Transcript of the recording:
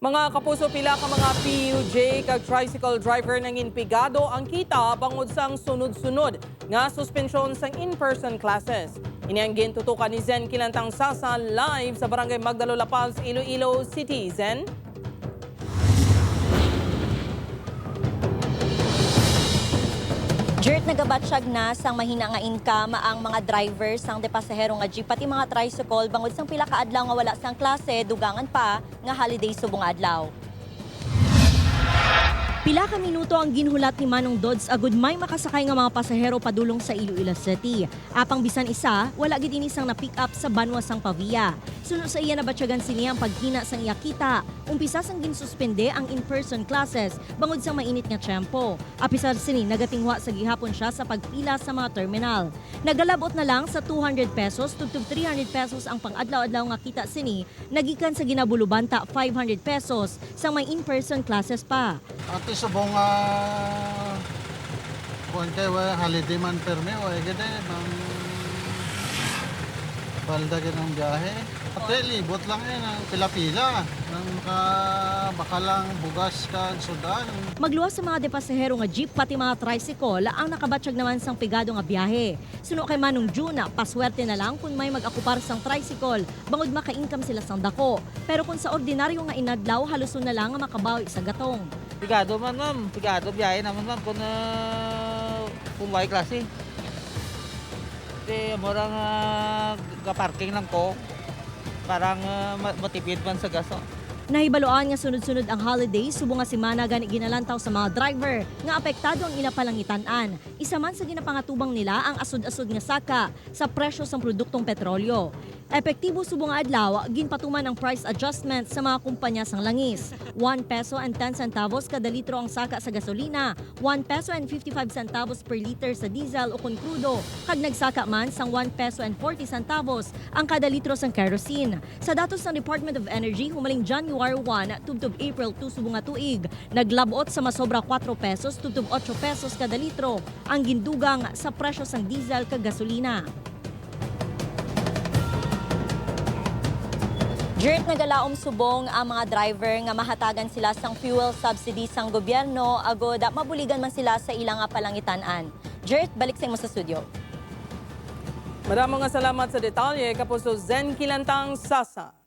Mga kapuso pila ka mga PUJ kag tricycle driver nang inpigado ang kita bangod sang sunod-sunod nga suspensyon sang in-person classes. Ini ang gintutukan ni Zen Kilantang Sasa live sa Barangay Magdalo La Paz, Iloilo City. Zen? Jert nagabatsyag na sang mahina nga income ang mga drivers sang depasahero nga jeep pati mga tricycle bangod sang pila ka adlaw nga wala sang klase dugangan pa nga holiday subong adlaw. Pila ka minuto ang ginhulat ni Manong Dodds agud may makasakay nga mga pasahero padulong sa Iloilo City. Apang bisan isa, wala gid ini sang na-pick up sa Banwa sang Pavia. Sunod sa iya nabatyagan sini ang paghina sang iyakita. Umpisa sang ginsuspende ang in-person classes bangod sa mainit nga tiyempo. Apisar sini nagatingwa sa gihapon siya sa pagpila sa mga terminal. Nagalabot na lang sa 200 pesos tugtog 300 pesos ang pang-adlaw-adlaw nga kita sini nagikan sa ginabulubanta 500 pesos sa may in-person classes pa. Ati subong uh, kuan kay wa holiday man perme wa gede mang balda gid ang biyahe. Ate libot lang eh ng pila-pila nang maka bakalang bugas kag sudan. Magluwas sa mga depasahero nga jeep pati mga tricycle ang nakabatsyag naman sang pigado nga biyahe. Suno kay Manong Juna, paswerte na lang kung may mag-akupar sang tricycle, bangod maka-income sila sang dako. Pero kung sa ordinaryo nga inadlaw, haluson na lang nga makabawi sa gatong. Pigado man ma'am, pigado biyahe naman ma'am kung uh, kung may klase. Kasi murang uh, parking lang ko, parang uh, ma- matipid man sa gaso. Nahibaloan nga sunod-sunod ang holiday, subo nga si Mana gani ginalantaw sa mga driver nga apektado ang ila palangitanan. Isa man sa ginapangatubang nila ang asod-asod nga saka sa presyo sa produktong petrolyo. Epektibo subo nga adlaw, ginpatuman ang price adjustment sa mga kumpanya sang langis. 1 peso and 10 centavos kada litro ang saka sa gasolina, 1 peso and 55 centavos per liter sa diesel o kung krudo, kag nagsaka man sang 1 peso and 40 centavos ang kada litro sang kerosene. Sa datos ng Department of Energy, humaling January 1 tubtob April 2 subong tuig, naglabot sa masobra 4 pesos tubtob 8 pesos kada litro ang gindugang sa presyo sang diesel kag gasolina. Dirt nagalaom subong ang mga driver nga mahatagan sila sang fuel subsidy sang gobyerno agod mabuligan man sila sa ilang palangitan-an. Dirt, balik sa imo sa studio. Maraming salamat sa detalye kapuso Zen Kilantang Sasa.